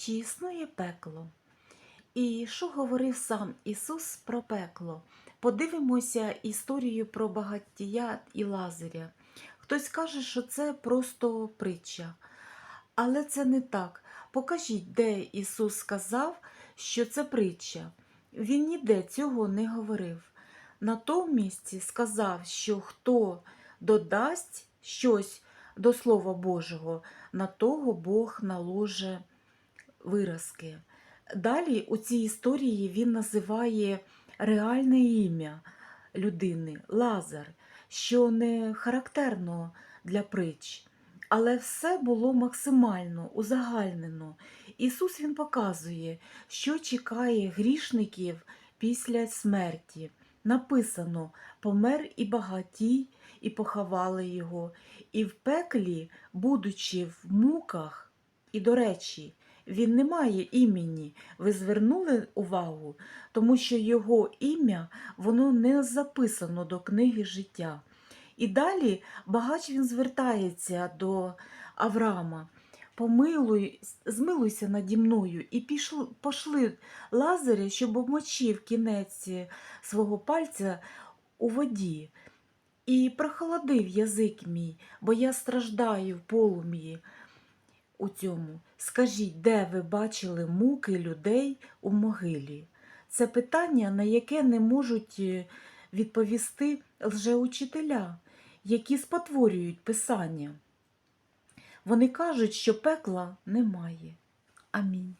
Чи існує пекло? І що говорив сам Ісус про пекло? Подивимося історію про багатія і Лазаря. Хтось каже, що це просто притча. Але це не так. Покажіть, де Ісус сказав, що це притча. Він ніде цього не говорив. На тому місці сказав, що хто додасть щось до Слова Божого, на того Бог наложить виразки. Далі у цій історії він називає реальне ім'я людини Лазар, що не характерно для притч. Але все було максимально узагальнено. Ісус Він показує, що чекає грішників після смерті. Написано помер і багатій, і поховали його, і в пеклі, будучи в муках, і до речі, він не має імені. Ви звернули увагу, тому що його ім'я воно не записано до книги життя. І далі багач він звертається до Авраама. Помилуй, змилуйся наді мною, і пішли, пошли Лазаря, щоб обмочив кінець свого пальця у воді. І прохолодив язик мій, бо я страждаю в полум'ї у цьому. Скажіть, де ви бачили муки людей у могилі? Це питання, на яке не можуть е, відповісти лжеучителя, які спотворюють писання. Вони кажуть, що пекла немає. Амінь.